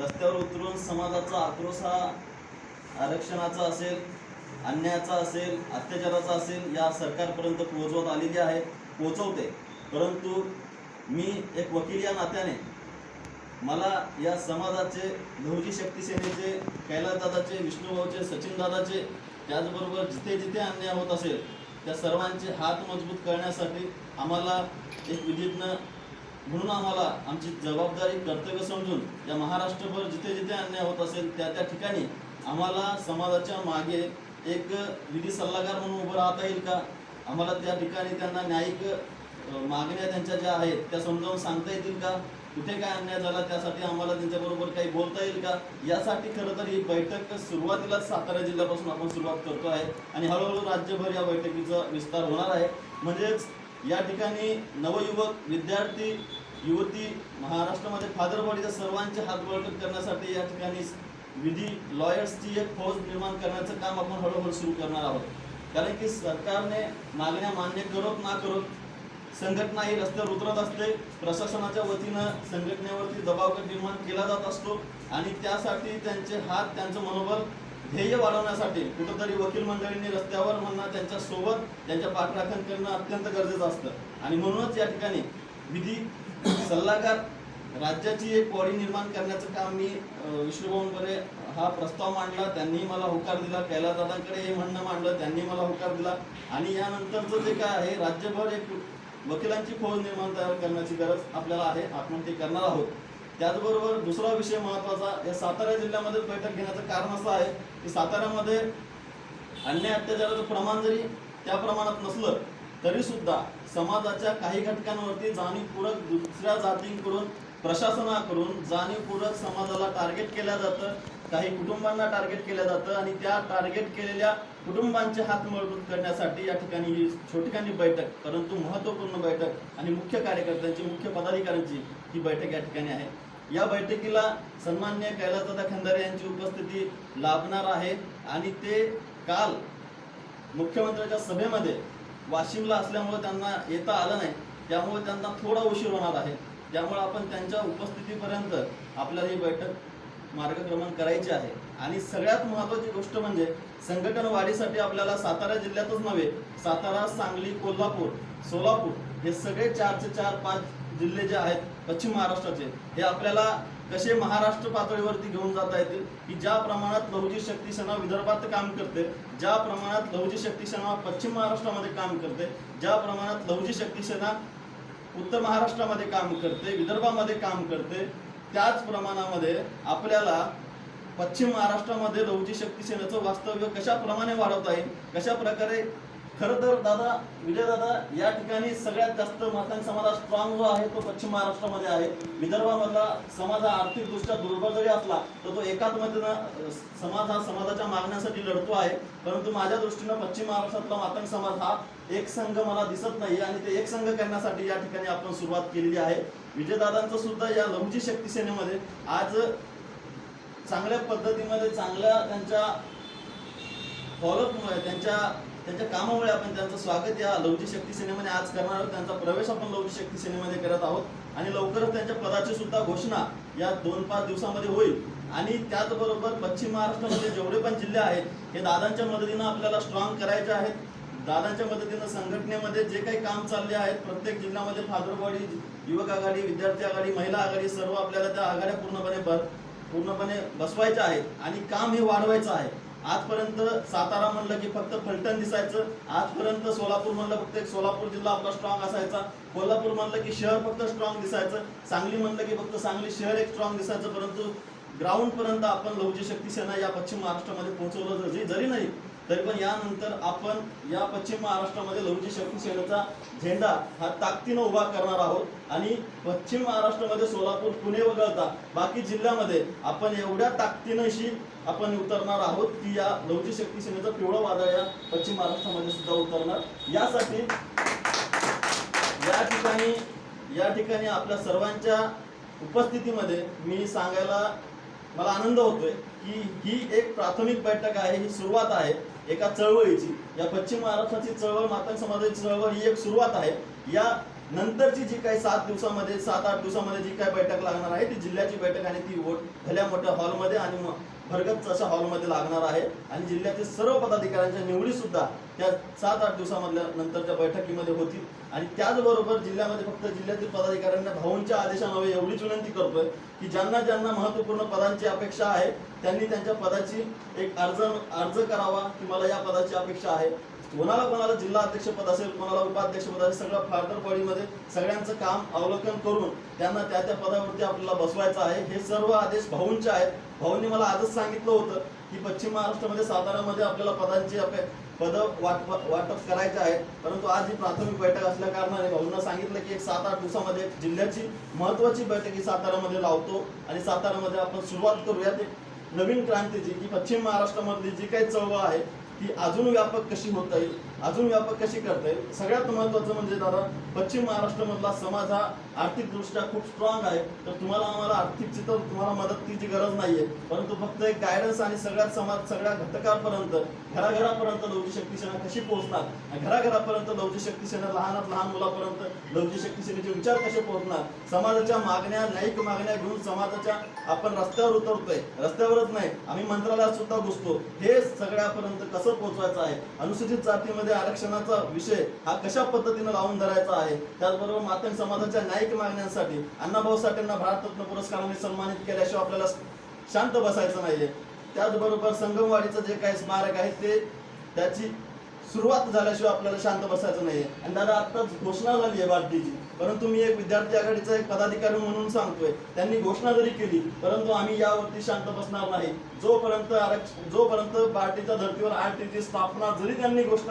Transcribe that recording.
रस्त्यावर उतरून समाजाचा आक्रोश हा आरक्षणाचा असेल अन्यायाचा असेल अत्याचाराचा असेल या सरकारपर्यंत पोहोचवत आलेली आहे पोचवते परंतु मी एक वकील या नात्याने मला या समाजाचे लहुजी शक्ती सेनेचे कैलासदादाचे विष्णुभाऊचे सचिनदादाचे त्याचबरोबर जिथे जिथे अन्याय होत असेल त्या सर्वांचे हात मजबूत करण्यासाठी आम्हाला एक विधिज्ञ म्हणून आम्हाला आमची जबाबदारी कर्तव्य समजून या महाराष्ट्रभर जिथे जिथे अन्याय होत असेल त्या त्या ठिकाणी आम्हाला समाजाच्या मागे एक विधी सल्लागार म्हणून उभं राहता येईल का? आम्हाला त्या ठिकाणी त्यांना न्यायिक मागण्या त्यांच्या ज्या आहेत त्या समजावून सांगता येतील का? कुठे काय अन्याय झाला त्यासाठी आम्हाला त्यांच्याबरोबर काही बोलता येईल का? यासाठी खरं तर ही बैठक सुरुवातीलाच सातारा जिल्ह्यापासून आपण सुरुवात करतो आहे आणि हळूहळू राज्यभर या बैठकीचा विस्तार होणार आहे. म्हणजेच या ठिकाणी नवयुवक विद्यार्थी युवती महाराष्ट्रामध्ये फादर बॉडीचा सर्वांचे हात बळकट करण्यासाठी या ठिकाणी विधी लॉयर्सची एक फौज निर्माण करण्याचं काम आपण हळूहळू सुरू करणार आहोत. कारण की सरकारने मागण्या मान्य करत ना करत संघटना ही रस्त्यावर उतरत असते प्रशासनाच्या वतीनं संघटनेवरती दबाव निर्माण केला जात असतो आणि त्यासाठी त्यांचे हात त्यांचं मनोबल ध्येय वाढवण्यासाठी कुठंतरी वकील मंडळींनी रस्त्यावर म्हणणं त्यांच्यासोबत त्यांच्या पाठराखण करणं अत्यंत गरजेचं असतं. आणि म्हणूनच या ठिकाणी विधी सल्लागार राज्याची एक बॉडी निर्माण करण्याचं काम मी अं, विष्णुभाऊंकडे हा प्रस्ताव मांडला त्यांनी मला होकार दिला कैलासदादांकडे हे म्हणणं मांडलं त्यांनी मला होकार दिला. आणि यानंतरचं जे काय आहे राज्यभर एक वकिलांची फौज निर्माण तयार करण्याची गरज आपल्याला आहे आपण ते करणार आहोत. त्याचबरोबर दुसरा विषय महत्त्वाचा या सातारा जिल्ह्यामध्ये बैठक घेण्याचं कारण असं आहे की साताऱ्यामध्ये अन्याय अत्याचाराचं प्रमाण जरी त्या प्रमाणात नसलं तरी सुद्धा समाजाच्या काही घटकांवरती जाणीवपूर्वक दुसऱ्या जातींकडून प्रशासनाकडून जाणीवपूर्वक समाजाला टार्गेट केलं जातं काही कुटुंबांना टार्गेट केलं जातं आणि त्या टार्गेट केलेल्या कुटुंबांचे हात मजबूत करण्यासाठी या ठिकाणी ही छोटीखानी बैठक परंतु महत्त्वपूर्ण बैठक आणि मुख्य कार्यकर्त्यांची मुख्य पदाधिकाऱ्यांची ही बैठक या ठिकाणी आहे. या बैठकीला सन्मान्य कैलासदादा खंदारे यांची उपस्थिती लाभणार आहे आणि ते काल मुख्यमंत्र्यांच्या सभेमध्ये वाशिमला असल्यामुळे त्यांना येता आलं नाही. त्यामुळे त्यांना थोडा उशीर होणार आहे. त्यामुळे आपण त्यांच्या उपस्थितीपर्यंत आपल्याला ही बैठक मार्गक्रमण करायची आहे. आणि सगळ्यात महत्त्वाची गोष्ट म्हणजे संघटन वाढीसाठी आपल्याला सातारा जिल्ह्यातच नव्हे सातारा सांगली कोल्हापूर सोलापूर हे सगळे चारचे चार पाच जिल्हे जे आहेत पश्चिम महाराष्ट्राचे हे आपल्याला कसे महाराष्ट्र पातळीवरती घेऊन जाता येतील? की ज्या प्रमाणात लहुजी शक्ती सेना विदर्भात काम करते ज्या प्रमाणात लहुजी शक्ती सेना पश्चिम महाराष्ट्रामध्ये काम करते ज्या प्रमाणात लहुजी शक्ती सेना उत्तर महाराष्ट्रामध्ये काम करते विदर्भामध्ये काम करते त्याच प्रमाणामध्ये आपल्याला पश्चिम महाराष्ट्रामध्ये लहुजी शक्ती सेनेचं वास्तव्य कशा प्रमाणे वाढवता येईल? कशा प्रकारे खरं तर दादा विजय दादा या ठिकाणी सगळ्यात जास्त मातांग समाज स्ट्रॉंग जो आहे तो पश्चिम महाराष्ट्रामध्ये आहे. विदर्भामधला समाज हा आर्थिकदृष्ट्या दुर्बल जरी असला तर तो एकात्मतेनं समाज हा समाजाच्या मागण्यासाठी लढतो आहे. परंतु माझ्या दृष्टीनं पश्चिम महाराष्ट्रातला मातंग समाज हा एक संघ मला दिसत नाही आणि ते एक संघ करण्यासाठी या ठिकाणी आपण सुरुवात केलेली आहे. विजयदादांचं सुद्धा या लहुजी शक्ती सेनेमध्ये आज चांगल्या पद्धतीमध्ये चांगल्या त्यांच्या फॉलोअपमुळे त्यांच्या त्यांच्या कामामुळे आपण त्यांचं स्वागत या लवजी शक्ती सेनेमध्ये आज करणार आहोत. त्यांचा प्रवेश आपण लवजी शक्ती सेनेमध्ये करत आहोत. आणि लवकरच त्यांच्या पदाची सुद्धा घोषणा या दोन पाच दिवसामध्ये होईल. आणि त्याचबरोबर पश्चिम महाराष्ट्रामध्ये जेवढे पण जिल्हे आहेत हे दादांच्या मदतीनं आपल्याला स्ट्रॉंग करायचे आहेत. दादांच्या मदतीनं संघटनेमध्ये जे काही काम चालले आहेत प्रत्येक जिल्ह्यामध्ये फादरवाडी युवक आघाडी विद्यार्थी आघाडी महिला आघाडी सर्व आपल्याला त्या आघाड्या पूर्णपणे पूर्णपणे बसवायच्या आहेत. आणि काम हे वाढवायचं आहे. आजपर्यंत सातारा म्हणलं की फक्त फलटण दिसायचं. आजपर्यंत सोलापूर म्हणलं फक्त एक सोलापूर जिल्हा आपला स्ट्रॉंग असायचा. कोल्हापूर म्हणलं की शहर फक्त स्ट्रॉंग दिसायचं. सांगली म्हणलं की फक्त सांगली शहर एक स्ट्रॉंग दिसायचं. परंतु ग्राउंड पर्यंत आपण लवची शक्ती सेना या पश्चिम महाराष्ट्रामध्ये पोहोचवलं जरी जरी नाही तरी पण यानंतर आपण या पश्चिम महाराष्ट्रामध्ये लवची शक्ती सेनेचा झेंडा हा ताकदीनं उभा करणार आहोत. आणि पश्चिम महाराष्ट्रामध्ये सोलापूर पुणे वगळता बाकी जिल्ह्यामध्ये आपण एवढ्या ताकदीनशी आपण उतरणार आहोत की या लवची शक्ती सेनेचा पिवळा वादळ या पश्चिम महाराष्ट्रामध्ये सुद्धा उतरणार. यासाठी या ठिकाणी या ठिकाणी आपल्या सर्वांच्या उपस्थितीमध्ये मी सांगायला मला आनंद होतोय की ही एक प्राथमिक बैठक आहे ही सुरुवात आहे एका चळवळीची. या पश्चिम महाराष्ट्राची चळवळ मातंग समाजाची चळवळ ही एक सुरुवात आहे. या नंतरची जी काही सात दिवसामध्ये सात आठ दिवसामध्ये जी काही बैठक लागणार आहे ती जिल्ह्याची बैठक आणि ती वोट भल्या मोठ्या हॉलमध्ये आणि म- भरगच्च अशा हॉलमध्ये लागणार आहे. आणि जिल्ह्यातील सर्व पदाधिकाऱ्यांच्या निवडीसुद्धा त्या सात आठ दिवसामधल्या नंतरच्या बैठकीमध्ये होतील. आणि त्याचबरोबर जिल्ह्यामध्ये फक्त जिल्ह्यातील पदाधिकाऱ्यांना भाऊंच्या आदेशामुळे एवढीच विनंती करतोय की ज्यांना ज्यांना महत्त्वपूर्ण पदांची अपेक्षा आहे त्यांनी त्यांच्या पदाची एक अर्ज अर्ज करावा की मला या पदाची अपेक्षा आहे. कोणाला कोणाला जिल्हा अध्यक्षपद असेल कोणाला उपाध्यक्षपद असेल सगळं फार्दर बॉडीमध्ये सगळ्यांचं काम अवलोकन करून त्यांना त्या त्या पदावरती आपल्याला बसवायचं आहे. हे सर्व आदेश भाऊंचे आहेत. भाऊंनी मला आजच सांगितलं होतं की पश्चिम महाराष्ट्रामध्ये सातारामध्ये आपल्याला पदांची अपे पद वाटप वाटप करायचे आहेत. परंतु आज ही प्राथमिक बैठक असल्या कारणाने भाऊंना सांगितलं की एक सात आठ दिवसामध्ये जिल्ह्याची महत्वाची बैठक ही सातारामध्ये लावतो आणि सातारामध्ये आपण सुरुवात करूयात. एक नवीन क्रांतीची की पश्चिम महाराष्ट्रामधली जी काही चळवळ आहे ती अजून व्यापक कशी होता येईल? अजून व्यापक कशी करता येईल? सगळ्यात महत्वाचं म्हणजे दादा पश्चिम महाराष्ट्रामधला समाज हा आर्थिकदृष्ट्या खूप स्ट्रॉंग आहे. तर तुम्हाला आम्हाला आर्थिक चित्र तुम्हाला मदतीची गरज नाहीये. परंतु फक्त एक गायडन्स आणि सगळ्यात समाज सगळ्या घटकापर्यंत घराघरापर्यंत लवची शक्ती सेना कशी पोहोचणार? आणि घराघरापर्यंत लवची शक्ती सेना लहानात लहान मुलापर्यंत लवची शक्ती सेनेचे विचार कसे पोहोचणार? समाजाच्या मागण्या न्यायिक मागण्या घेऊन समाजाच्या आपण रस्त्यावर उतरतोय. रस्त्यावरच नाही आम्ही मंत्रालयात सुद्धा घुसतो. हे सगळ्यापर्यंत कसं पोहोचवायचं आहे? अनुसूचित जातीमध्ये आरक्षणाचा विषय हा कशा पद्धतीने लावून धरायचा आहे? त्याचबरोबर मातंग समाजाच्या न्यायिक मागण्यांसाठी अण्णाभाऊ साठेंना भारतरत्न पुरस्काराने सन्मानित केल्याशिवाय आपल्याला शांत बसायचं नाहीये. त्याचबरोबर संगमवाडीचं जे काही स्मारक आहे ते त्याची सुरुवात झाल्याशिवाय आपल्याला शांत बसायचं नाहीये. आणि दादा आत्ताच घोषणा झाली आहे भारतीची. परंतु मी एक विद्यार्थी आघाडीचा एक पदाधिकारी म्हणून सांगतोय. त्यांनी घोषणा जरी केली परंतु आम्ही यावरती शांत बसणार नाही. जोपर्यंत आरक्ष जोपर्यंत पार्टीच्या धर्तीवर आरटीची स्थापना जरी त्यांनी घोषणा